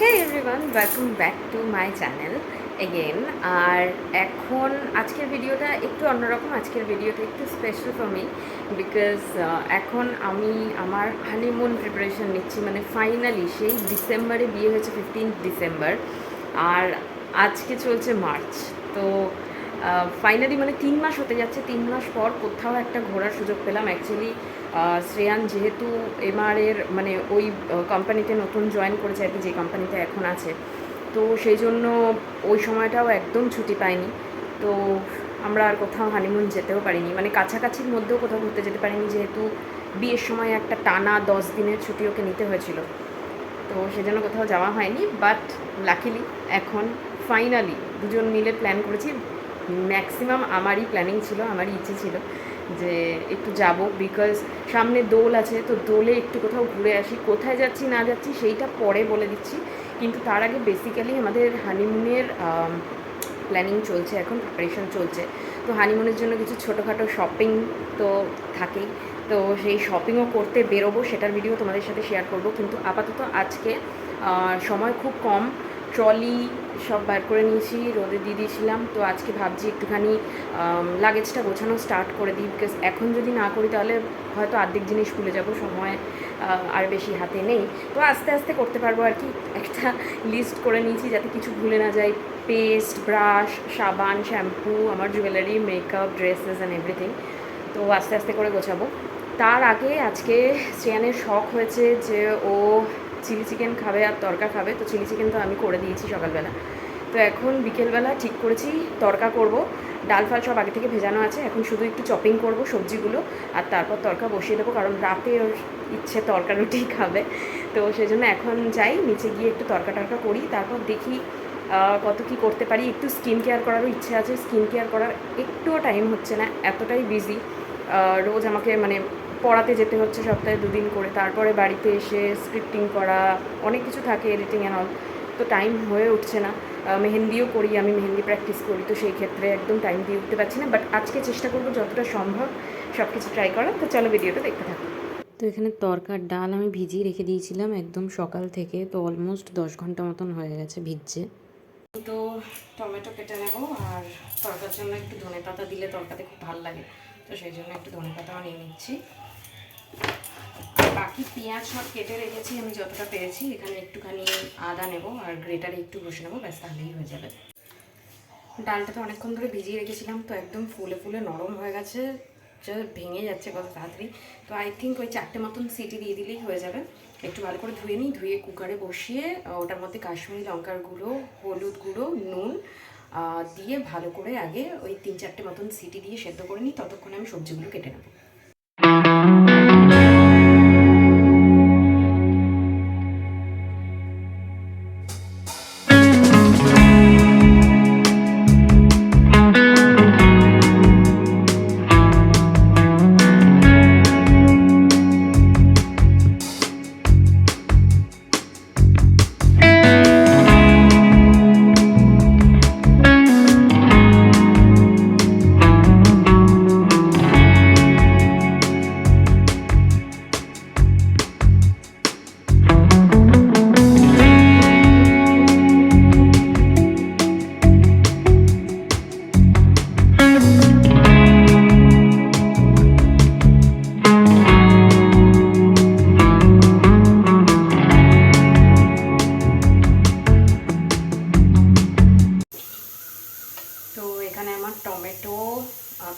Hey everyone welcome back to my channel again আর এখন আজকের ভিডিওটা একটু অন্যরকম, আজকের ভিডিওটা একটু স্পেশাল ফর মি বিকজ এখন আমি আমার হানিমুন প্রিপারেশন নিচ্ছি মানে ফাইনালি সেই ডিসেম্বরে বিয়ে হয়েছে ফিফটিন ডিসেম্বর, আর আজকে চলছে মার্চ। তো ফাইনালি মানে তিন মাস হতে যাচ্ছে, তিন মাস পর কোথাও একটা ঘোরার সুযোগ পেলাম। অ্যাকচুয়ালি শ্রেয়ান যেহেতু এমআরের মানে ওই কোম্পানিতে নতুন জয়েন করেছে আর কি, যে কোম্পানিতে এখন আছে। তো সেই জন্য ওই সময়টাও একদম ছুটি পাইনি। তো আমরা আর কোথাও হানিমুন যেতেও পারিনি। মানে কাছাকাছির মধ্যেও কোথাও ঘুরতে যেতে পারিনি, যেহেতু বিয়ের সময় একটা টানা দশ দিনের ছুটি ওকে নিতে হয়েছিল। তো সেজন্য কোথাও যাওয়া হয়নি বাট লাকিলি এখন ফাইনালি দুজন মিলে প্ল্যান করেছি। ম্যাক্সিমাম আমারই প্ল্যানিং ছিল, আমারই ইচ্ছে ছিল যে একটু যাব বিকজ সামনে দোল আছে, তো দোলে একটু কোথাও ঘুরে আসি, কোথায় যাচ্ছি, না যাচ্ছি সেইটা পরে বলে দিচ্ছি। কিন্তু তার আগে বেসিক্যালি আমাদের হানিমুনের প্ল্যানিং চলছে এখন প্রিপারেশন চলছে। তো হানিমুনের জন্য কিছু ছোটোখাটো শপিং তো থাকেই। তো সেই শপিংও করতে বেরোবো, সেটার ভিডিও তোমাদের সাথে শেয়ার করব। কিন্তু আপাতত আজকে সময় খুব কম। ট্রলি সব বার করে নিয়েছি, রোদে দিয়ে দিয়েছিলাম। তো আজকে ভাবছি একটুখানি লাগেজটা গোছানো স্টার্ট করে দিই বিকজ এখন যদি না করি তাহলে হয়তো আর্ধেক জিনিস ভুলে যাব, সময় আর বেশি হাতে নেই। তো আস্তে আস্তে করতে পারব আর কি। একটা লিস্ট করে নিয়েছি যাতে কিছু ভুলে না যায় পেস্ট ব্রাশ সাবান শ্যাম্পু আমার jewellery makeup dresses and everything তো আস্তে আস্তে করে গোছাবো। তার আগে আজকে শ্রেয়ানের শখ হয়েছে যে ও চিলি চিকেন খাবে আর তরকা খাবে, তো চিলি চিকেন তো আমি করে দিয়েছি সকালবেলা। তো এখন বিকেলবেলা ঠিক করেছি, তরকা করব। ডাল ফাল সব আগে থেকে ভেজানো আছে, এখন শুধু একটু চপিং করব সবজিগুলো, আর তারপর তরকা বসিয়ে দেবো, কারণ রাতে ওর ইচ্ছে তরকা রুটি খাবে। তো সেই জন্য এখন যাই, নিচে গিয়ে একটু তরকা টরকা করি, তারপর দেখি কত কি করতে পারি। একটু স্কিন কেয়ার করারও ইচ্ছে আছে স্কিন কেয়ার করার একটুও টাইম হচ্ছে না, এতটাই বিজি রোজ আমাকে মানে পড়াতে যেতে হচ্ছে সপ্তাহে দুদিন করে। তারপরে বাড়িতে এসে স্ক্রিপ্টিং করা অনেক কিছু থাকে এডিটিং অ্যান্ড অল তো টাইম হয়ে উঠছে না। মেহেন্দিও করি আমি মেহেন্দি প্র্যাকটিস করি। তো সেই ক্ষেত্রে একদম টাইম দিয়ে উঠতে পারছি না। বাট আজকে চেষ্টা করব যতটা সম্ভব সব কিছু ট্রাই করার। তো চলো ভিডিওটা দেখতে থাকো। তো এখানে তরকার ডাল আমি ভিজিয়ে রেখে দিয়েছিলাম একদম সকাল থেকে। তো অলমোস্ট দশ ঘণ্টা মতন হয়ে গেছে ভিজছে। তো টমেটো কেটে নেব আর তরকার জন্য একটু ধনে পাতা দিলে তরকাতে খুব ভালো লাগে। তো সেই জন্য একটু ধনে পাতাও নিয়ে নিচ্ছি। বাকি পেঁয়াজ সব কেটে রেখেছি আমি যতটা পেরেছি, এখানে একটুখানি আদা নেব আর গ্রেটারে একটু ঘষে নেব, ব্যাস তাহলেই হয়ে যাবে। ডালটা তো অনেকক্ষণ ধরে ভিজিয়ে রেখেছিলাম, তো একদম ফুলে ফুলে নরম হয়ে গেছে ভেঙে যাচ্ছে কত তাড়াতাড়ি। তো আই থিঙ্ক ওই চারটে মতন সিটি দিয়ে দিলেই হয়ে যাবে। একটু ভালো করে ধুয়ে নিই, ধুয়ে কুকারে বসিয়ে ওটার মধ্যে কাশ্মীরি লঙ্কার গুঁড়ো, হলুদ গুঁড়ো, নুন দিয়ে ভালো করে আগে ওই তিন চারটে মতন সিটি দিয়ে সেদ্ধ করে নিই, ততক্ষণে আমি সবজিগুলো কেটে নেব।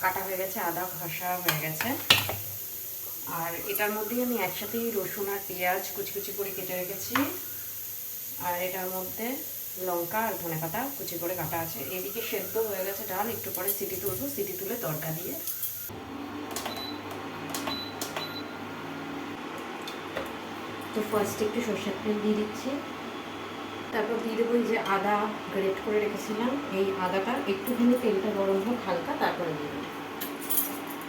কাটা হয়ে গেছে, আদা ঘষা হয়ে গেছে। আর এটার মধ্যেই আমি একসাথেই রসুন আর পেঁয়াজ কুচি কুচি করে কেটে রেখেছি। আর এটার মধ্যে লঙ্কা আর ধনে পাতা কুচি করে কাটা আছে। এদিকে সেদ্ধ হয়ে গেছে ডাল, একটু পরে সিটি তুলবো, সিটি তুলে তরকা দিয়ে। তো ফার্স্ট একটু সর্ষের তেল দিয়ে দিচ্ছি। তারপর দিয়ে দেবো এই যে আদা গ্রেট করে রেখেছিলাম। এই আদাটা একটুখানি তেলটা গরম হোক হালকা, তারপরে দিয়ে দেবো।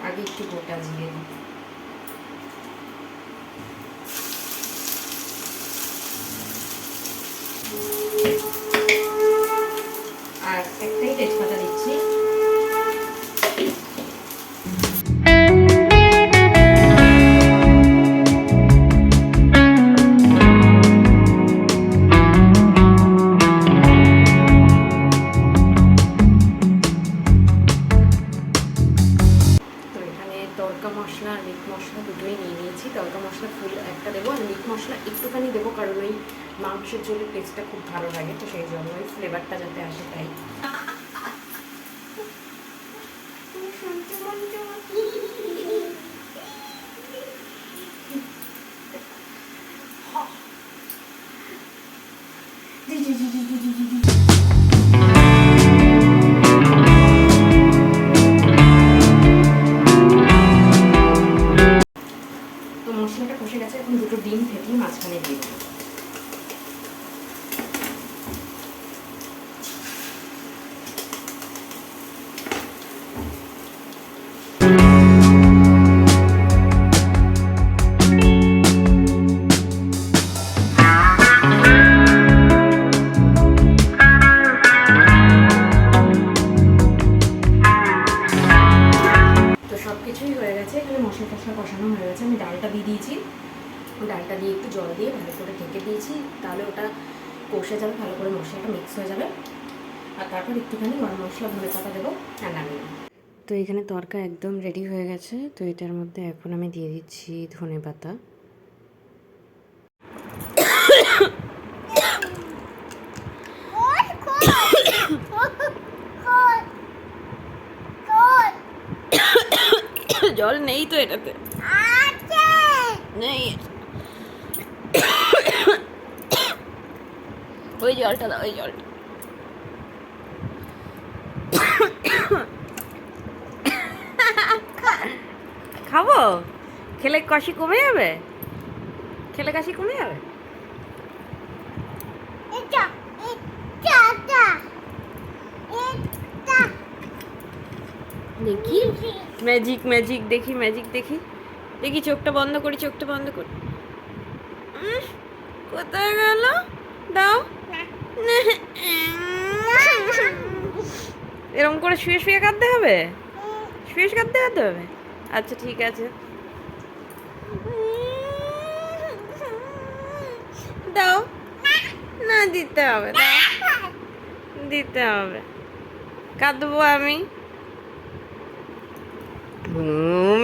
আগে একটু গোটা জিরে দিই। আর একটাই তেজপাতা মাংসের ঝোলের টেস্টটা খুব ভালো লাগে তো সেই জন্যই ফ্লেভারটা যাতে আসে তাই। রেডি হয়ে গেছে তো এটার মধ্যে এখন আমি দিয়ে দিচ্ছি ধনে পাতা। জল নেই তো এটাতে। নেই। ওই জলটা দাও, ওই জলটা খাব? খেলে কাশি কমে যাবে? খেলে কাশি কমে যাবে? দেখি। ম্যাজিক ম্যাজিক দেখি ম্যাজিক দেখি। দেখি চোখটা বন্ধ করি চোখটা বন্ধ করি। কোথায় গেল? দাও। এরকম করে শুয়ে শুয়ে কাঁদতে হবে? শুয়ে শুয়ে কাঁদতে কাঁদতে হবে? আচ্ছা ঠিক আছে। দাও। না দিতে হবে দাও। দিতে হবে। কাঁদবো আমি।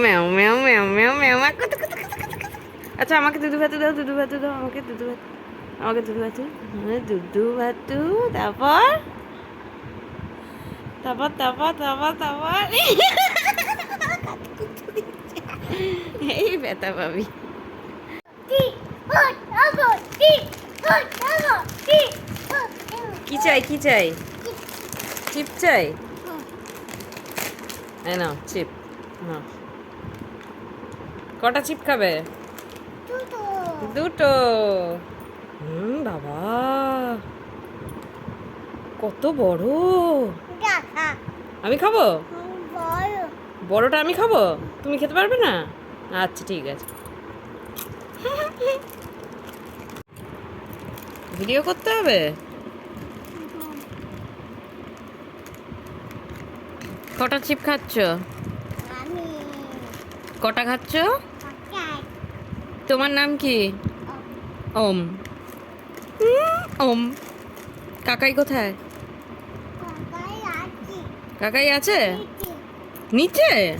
ম্যাও ম্যাও ম্যাও ম্যাও ম্যাও। আচ্ছা আমাকে দুধু ভাতু দাও দুধু ভাতু দাও আমাকে দুধু ভাতু আমাকে দুধু ভাতু। হ্যাঁ, দুধু ভাতু তারপর? তারপর তারপর তারপর তারপর? এই ব্যথা পাবি কি চাই কি চাই চিপ চাই এই নাও চিপ নাও কটা চিপ খাবে দুটো হুম বাবা কত বড় আমি খাব বড়টা আমি খাব? তুমি খেতে পারবে না? আচ্ছা ঠিক আছে। ভিডিও করতে হবে? কটা চিপ খাচ্ছ? কটা খাচ্ছ? তোমার নাম কি? ওম। ওম। কাকাই কোথায়? কাকাই আছে। নিচে?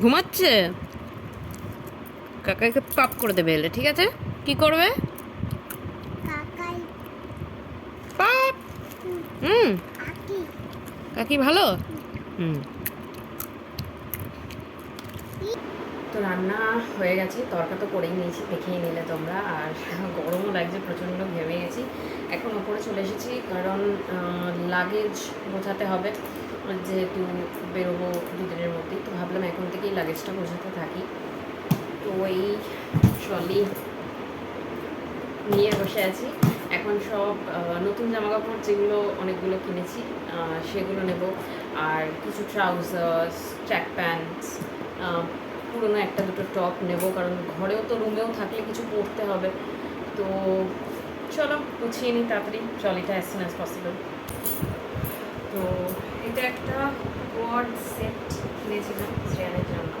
ঘুমাচ্ছে? কাকাইকে পাপ করে দেবে এলে ঠিক আছে? কি করবে? পাপ হুম। কাকি। ভালো? হুম। তো রান্না হয়ে গেছে তরকা তো করেই নিয়েছি দেখিয়ে নিলে তোমরা আর গরমও লাগছে প্রচণ্ড ঘেমে গেছি। এখন ওপরে চলে এসেছি, কারণ লাগেজ বোঝাতে হবে, যেহেতু বেরোবো দুদিনের মধ্যেই, তো ভাবলাম এখন থেকেই লাগেজটা বোঝাতে থাকি। তো এই ট্রলি নিয়ে বসে আছি। এখন সব নতুন জামা কাপড় যেগুলো অনেকগুলো কিনেছি সেগুলো নেব। আর কিছু ট্রাউজার্স ট্র্যাক প্যান্টস পুরোনো একটা দুটো টপ নেব, কারণ ঘরেও তো রুমেও থাকলে কিছু পরতে হবে। তো চলো, গুছিয়ে নিই তাড়াতাড়ি। চল, এটা অ্যাজ সুন অ্যাজ পসিবল তো এটা একটা কোয়াড সেট কিনেছিলাম শ্রেয়ানের জন্য।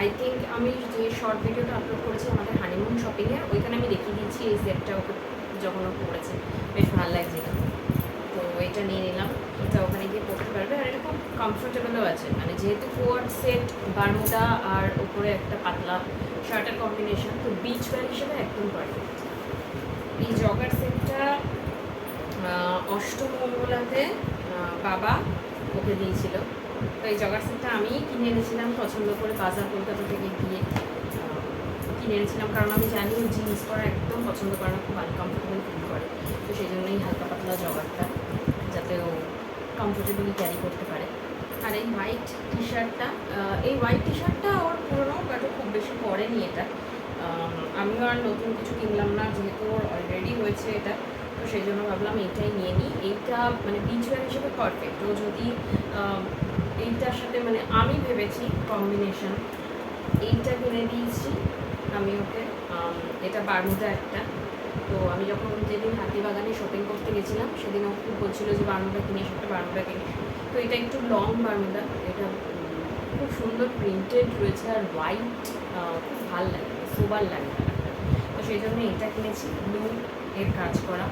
আই থিঙ্ক আমি যে শর্ট ভিডিওটা আপলোড করেছি আমাদের হানিমুন শপিংয়ে ওইখানে আমি দেখিয়ে দিয়েছি এই সেটটা ওকে যখন ও পড়েছে। বেশ ভালো লাগছিল তো এটা নিয়ে নিলাম। এটা ওখানে গিয়ে পড়তে পারবে। আর এটা খুব কমফোর্টেবলও আছে। মানে যেহেতু কোয়াড সেট বারমুদা আর ওপরে একটা পাতলা শার্টের কম্বিনেশন তো বিচ ওয়্যার হিসেবে একদম পারফেক্ট এই জগার সেটটা আহ, অষ্টমঙ্গলাতে বাবা ওকে দিয়েছিল। তো এই জগার সেটটা আমি কিনে এনেছিলাম পছন্দ করে বাজার কলকাতা থেকে গিয়ে কিনে এনেছিলাম। কারণ আমি জানি ও জিন্স পরা একদম পছন্দ করে না খুব আনকমফোর্টেবল ফিল করে। তো সেই জন্যই হালকা পাতলা জগারটা যাতে ও কমফোর্টেবলি ক্যারি করতে পারে। আর এই হোয়াইট টি শার্টটা এই হোয়াইট টি শার্টটা ওর পুরোনো বাট খুব বেশি পরেনি এটা। আমিও আর নতুন কিছু কিনলাম না, যেহেতু ওর অলরেডি হয়েছে এটা, তো সেই জন্য ভাবলাম এইটাই নিয়ে নিই। এইটা মানে বিচওয়ার হিসেবে পারফেক্ট তো যদি এইটার সাথে মানে আমি ভেবেছি কম্বিনেশন এইটা কিনে দিয়েছি আমি ওকে। এটা বারমুদা একটা। তো আমি যখন যেদিন হাতিবাগানে শপিং করতে গেছিলাম, সেদিন ও খুব বলছিল যে বারমুদা কিনিস, একটা বারমুদা কিনিস। তো এটা একটু লং বারমুদা এটা খুব সুন্দর প্রিন্টেড রয়েছে আর হোয়াইট খুব ভালো লাগে। সোবার লাগে। তো সেই জন্য এটা কিনেছি ব্লু এর কাজ করা।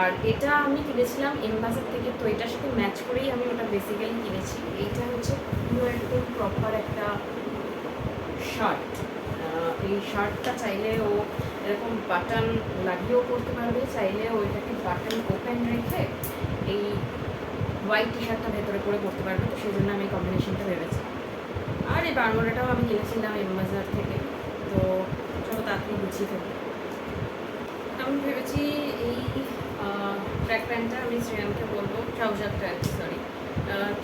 আর এটা আমি কিনেছিলাম এমবাজার থেকে, তো এটার সাথে ম্যাচ করেই আমি ওটা বেসিক্যালি কিনেছি। এইটা হচ্ছে পুরো একদম প্রপার একটা শার্ট এই শার্টটা চাইলে ও এরকম বাটন লাগিয়েও করতে পারবে, চাইলে ও এটাকে বাটন ওপেন রেখে এই হোয়াইট টি শার্টটা ভেতরে করে পরতে পারবে। তো সেই জন্য আমি কম্বিনেশনটা ভেবেছি। আর এই বারমোড়াটাও আমি কিনেছিলাম এমবাজার থেকে। তো চলো তাড়াতাড়ি গুছিয়ে ফেলি। আমি ভেবেছি এই ট্র্যাক প্যান্টটা আমি শ্রেয়ানকে বলব, ট্রাউজারটা আর কি সরি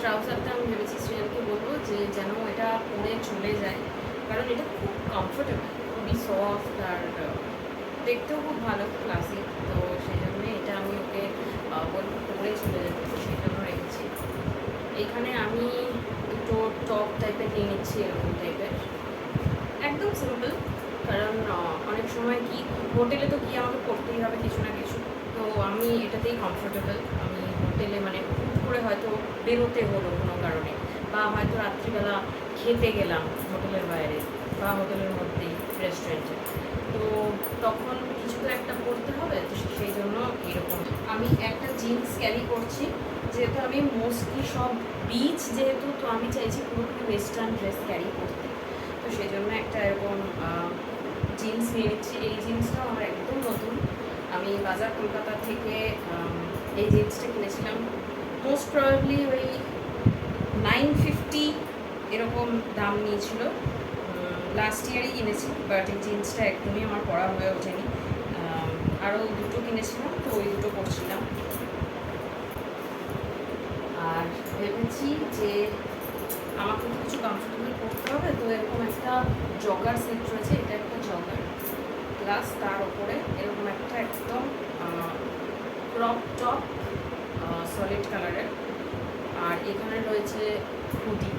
ট্রাউজারটা আমি ভেবেছি শ্রেয়ানকে বলব যে যেন এটা পরে চলে যায়, কারণ এটা খুব কমফোর্টেবল খুবই সফট আর দেখতেও খুব ভালো ক্লাসিক তো সেই জন্য এটা আমি ওকে বলব পরে চলে যাবে, তো সেই জন্য রেখেছি। এখানে আমি দুটো টপ টাইপের নিয়ে নিচ্ছি, এরকম টাইপের একদম সিম্পল কারণ অনেক সময় কি হোটেলে তো গিয়ে আমাকে পড়তেই হবে কিছু না কিছু। তো আমি এটাতেই কমফোর্টেবল আমি হোটেলে মানে হুট করে হয়তো বেরোতে হলো কোনো কারণে, বা হয়তো রাত্রিবেলা খেতে গেলাম হোটেলের বাইরে, বা হোটেলের মধ্যেই রেস্টুরেন্টে তো তখন কিছু তো একটা পড়তে হবে, তো সেই জন্য এরকম। আমি একটা জিন্স ক্যারি করছি, যেহেতু আমি মোস্টলি সব বিচ যেহেতু, তো আমি চাইছি পুরোপুরি ওয়েস্টার্ন ড্রেস ক্যারি করতে। সেই জন্য একটা এরকম জিন্স নিয়ে নিচ্ছি। এই জিন্সটাও আমার একদম নতুন। আমি বাজার কলকাতা থেকে এই জিন্সটা কিনেছিলাম। মোস্ট প্রবাবলি ওই নাইন ফিফটি এরকম দাম নিয়েছিল। লাস্ট ইয়ারই কিনেছি বাট এই জিন্সটা একদমই আমার পরা হয়ে ওঠেনি। আরও দুটো কিনেছিলাম, তো ওই দুটো পরছিলাম। আর ভেবেছি যে আমাকে কিছু কমফোর্টেবল করতে হবে, তো এরকম একটা জগার সেট রয়েছে, এটা একটা জগার প্লাস তার উপরে এরকম একটা একদম ক্রপ টপ সলিড কালারের আর এখানে রয়েছে হুডি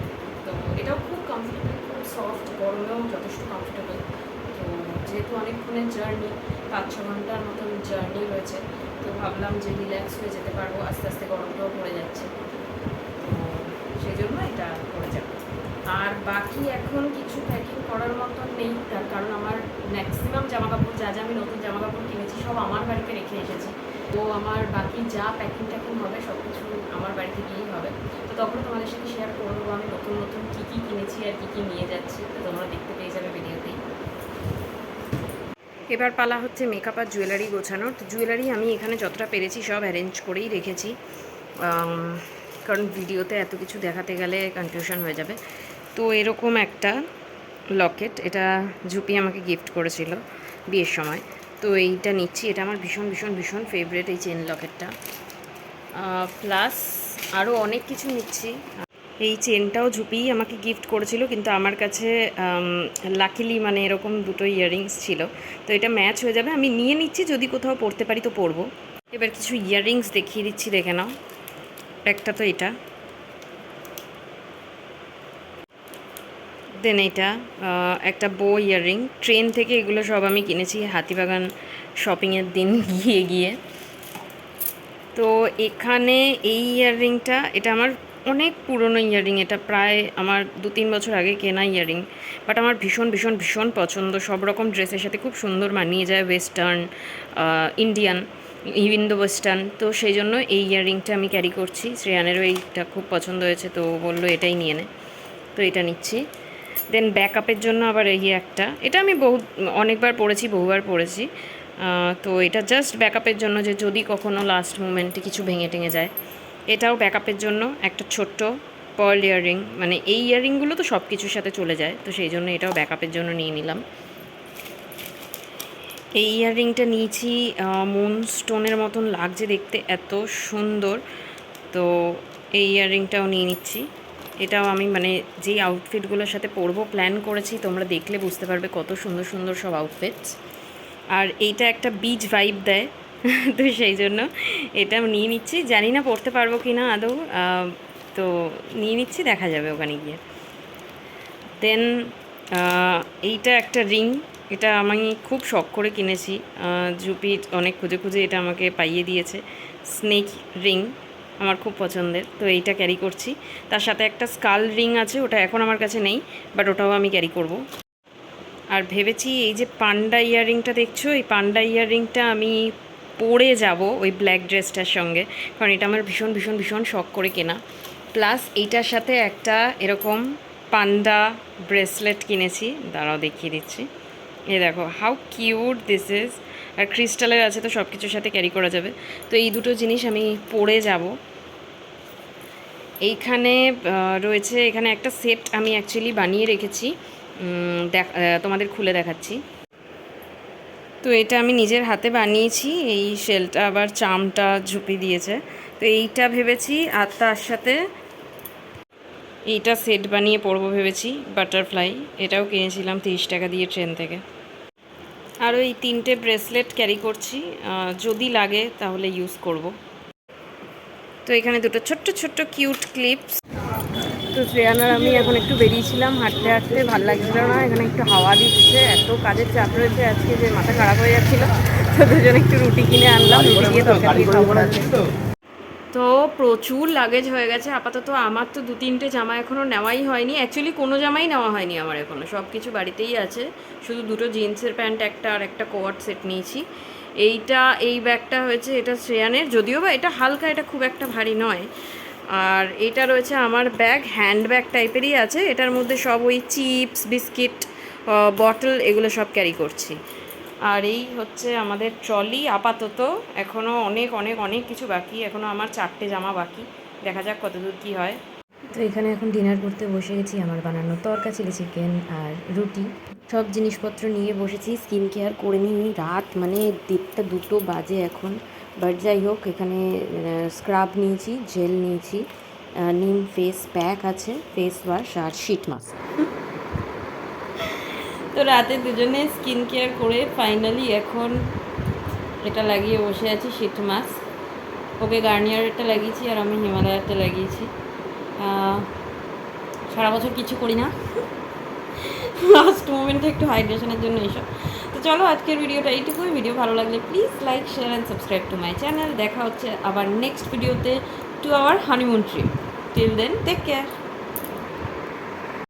তো এটাও খুব কমফোর্টেবল খুব সফট গরমেও যথেষ্ট কমফোর্টেবল তো যেহেতু অনেকক্ষণের জার্নি পাঁচ ছ ঘণ্টার মতন জার্নি রয়েছে, তো ভাবলাম যে রিল্যাক্স হয়ে যেতে পারব, আস্তে আস্তে গরমটাও পড়ে যাচ্ছে। তো সেই জন্য এটা আর বাকি এখন কিছু প্যাকিং করার মতন নেই, তার কারণ আমার ম্যাক্সিমাম জামা কাপড় যা যা আমি নতুন জামা কাপড় কিনেছি সব আমার বাড়িতে রেখে এসেছি। তো আমার বাকি যা প্যাকিং ট্যাকিং হবে সব কিছু আমার বাড়িতে গিয়েই হবে। তো তখন তোমাদের সাথে শেয়ার করব আমি নতুন নতুন কী কী কিনেছি আর কী কী নিয়ে যাচ্ছি। তো তোমরা দেখতে পেয়ে যাবে ভিডিওতেই এবার পালা হচ্ছে মেকআপ আর জুয়েলারি গোছানোর। তো জুয়েলারি আমি এখানে যতটা পেরেছি সব অ্যারেঞ্জ করেই রেখেছি। কারণ ভিডিওতে এত কিছু দেখাতে গেলে কনফিউশন হয়ে যাবে। তো এরকম একটা লকেট, এটা ঝুপি আমাকে গিফট করেছিল বিয়ের সময়। তো এইটা নিচ্ছি, এটা আমার ভীষণ ভীষণ ভীষণ ফেভারেট এই চেন লকেটটা প্লাস আরও অনেক কিছু নিচ্ছি। এই চেনটাও ঝুপি আমাকে গিফট করেছিল, কিন্তু আমার কাছে লাকিলি মানে এরকম দুটো ইয়াররিংস ছিল। তো এটা ম্যাচ হয়ে যাবে, আমি নিয়ে নিচ্ছি, যদি কোথাও পড়তে পারি তো পরবো। এবার কিছু ইয়াররিংস দেখিয়ে দিচ্ছি, দেখে নাও। একটা তো এটা। দেন এটা একটা বো ইয়াররিং ট্রেন থেকে এগুলো সব আমি কিনেছি হাতিবাগান শপিংয়ের দিন গিয়ে গিয়ে। তো এখানে এই ইয়াররিংটা এটা আমার অনেক পুরনো ইয়াররিং এটা প্রায় আমার দু তিন বছর আগে কেনা ইয়াররিং বাট আমার ভীষণ ভীষণ ভীষণ পছন্দ। সব রকম ড্রেসের সাথে খুব সুন্দর মানিয়ে যায় ওয়েস্টার্ন ইন্ডিয়ান দ্য ওয়েস্টার্ন তো সেই জন্য এই ইয়াররিংটা আমি ক্যারি করছি। শ্রেয়ানেরও এইটা খুব পছন্দ হয়েছে, তো বলল এটাই নিয়ে নে। তো এটা নিচ্ছি। দেন ব্যাকআপের জন্য আবার এই একটা। এটা আমি বহু, অনেকবার পড়েছি, বহুবার পড়েছি। তো এটা জাস্ট ব্যাকআপের জন্য যে যদি কখনো লাস্ট মোমেন্টে কিছু ভেঙে টেঙে যায়, এটাও ব্যাকআপের জন্য একটা ছোট্ট পার্ল ইয়াররিং মানে এই ইয়াররিংগুলো তো সব কিছুর সাথে চলে যায়, তো সেই জন্য এটাও ব্যাকআপের জন্য নিয়ে নিলাম। এই ইয়াররিংটা নিয়েছি মুন স্টোনের মতন লাগছে দেখতে, এত সুন্দর। তো এই ইয়াররিংটাও নিয়ে নিচ্ছি। এটাও আমি মানে যেই আউটফিটগুলোর সাথে পরবো প্ল্যান করেছি, তোমরা দেখলে বুঝতে পারবে কত সুন্দর সুন্দর সব আউটফিটস আর এইটা একটা বিচ ভাইব দেয়, তো সেই জন্য এটা নিয়ে নিচ্ছি। জানি না পড়তে পারব কি না আদৌ তো নিয়ে নিচ্ছি, দেখা যাবে ওখানে গিয়ে। দেন এইটা একটা রিং এটা আমি খুব শখ করে কিনেছি। জুপি অনেক খুঁজে খুঁজে এটা আমাকে পাইয়ে দিয়েছে। স্নেক রিং আমার খুব পছন্দের, তো এইটা ক্যারি করছি। তার সাথে একটা স্কাল রিং আছে, ওটা এখন আমার কাছে নেই বাট ওটাও আমি ক্যারি করব। আর ভেবেছি এই যে পান্ডা ইয়াররিংটা দেখছ, এই পান্ডা ইয়াররিংটা আমি পরে যাব ওই ব্ল্যাক ড্রেসটার সঙ্গে, কারণ এটা আমার ভীষণ ভীষণ ভীষণ শখ করে কেনা। প্লাস এইটার সাথে একটা এরকম পান্ডা ব্রেসলেট কিনেছি, দাঁড়াও দেখিয়ে দিচ্ছি। এই দেখো হাউ কিউট দিস ইজ আর ক্রিস্টালের আছে তো সব কিছুর সাথে ক্যারি করা যাবে। তো এই দুটো জিনিস আমি পরে যাব। এইখানে রয়েছে, এখানে একটা সেট আমি অ্যাকচুয়ালি বানিয়ে রেখেছি। দেখ তোমাদের খুলে দেখাচ্ছি। তো এটা আমি নিজের হাতে বানিয়েছি। এই শেলটা আবার চামটা ঝুপি দিয়েছে। তো এইটা ভেবেছি আর তার সাথে এইটা সেট বানিয়ে পরবো ভেবেছি বাটারফ্লাই এটাও কিনেছিলাম তিরিশ টাকা দিয়ে ট্রেন থেকে। আরও ওই তিনটে ব্রেসলেট ক্যারি করছি যদি লাগে তাহলে ইউজ করব তো এখানে দুটো ছোট্ট ছোট্ট কিউট ক্লিপস তো শ্রেয়ানার আমি এখন একটু বেরিয়েছিলাম হাঁটতে হাঁটতে, ভালো লাগছিল না, এখানে একটু হাওয়া দিচ্ছে, এত কাজের চাপ রয়েছে আজকে যে মাথা খারাপ হয়ে যাচ্ছিল, তো দুজন একটু রুটি কিনে আনলাম, রুটি দিয়ে তরকারি খাব। তো প্রচুর লাগেজ হয়ে গেছে, আপাতত আমার তো দু তিনটে জামা এখনও নেওয়াই হয়নি। অ্যাকচুয়ালি কোনো জামাই নেওয়া হয়নি আমার এখনও সব কিছু বাড়িতেই আছে। শুধু দুটো জিন্সের প্যান্ট, একটা আর একটা কোয়াট সেট নিয়েছি। এইটা, এই ব্যাগটা হয়েছে, এটা শ্রেয়ানের। যদিও বা এটা হালকা, এটা খুব একটা ভারী নয়। আর এটা রয়েছে আমার ব্যাগ হ্যান্ড ব্যাগ টাইপেরই আছে। এটার মধ্যে সব ওই চিপস বিস্কিট বটল এগুলো সব ক্যারি করছি। আর এই হচ্ছে আমাদের ট্রলি, আপাতত। এখনও অনেক অনেক অনেক কিছু বাকি। এখনও আমার চারটে জামা বাকি। দেখা যাক কতদূর কী হয়। তো এখানে এখন ডিনার করতে বসে গেছি আমার বানানো তরকা চিলি চিকেন আর রুটি। সব জিনিসপত্র নিয়ে বসেছি। স্কিন কেয়ার করে নিই রাত। মানে দেড়টা দুটো বাজে এখন। বাট যাই হোক, এখানে স্ক্রাব নিয়েছি জেল নিয়েছি। নিম ফেস প্যাক আছে ফেস ওয়াশ আর শিট মাস্ক তো রাতে দুজনে স্কিন কেয়ার করে ফাইনালি এখন এটা লাগিয়ে বসে আছি শীত মাস ওকে গার্নিয়ারেরটা লাগিয়েছি আর আমি হিমালয়ারটা লাগিয়েছি। সারা বছর কিছু করি না। লাস্ট মোমেন্টে একটু হাইড্রেশনের জন্য এইসব। তো চলো আজকের ভিডিওটা এইটুকুই। ভিডিও ভালো লাগলে please like share and subscribe to my channel দেখা হচ্ছে আবার নেক্সট ভিডিওতে to our honeymoon trip till then take care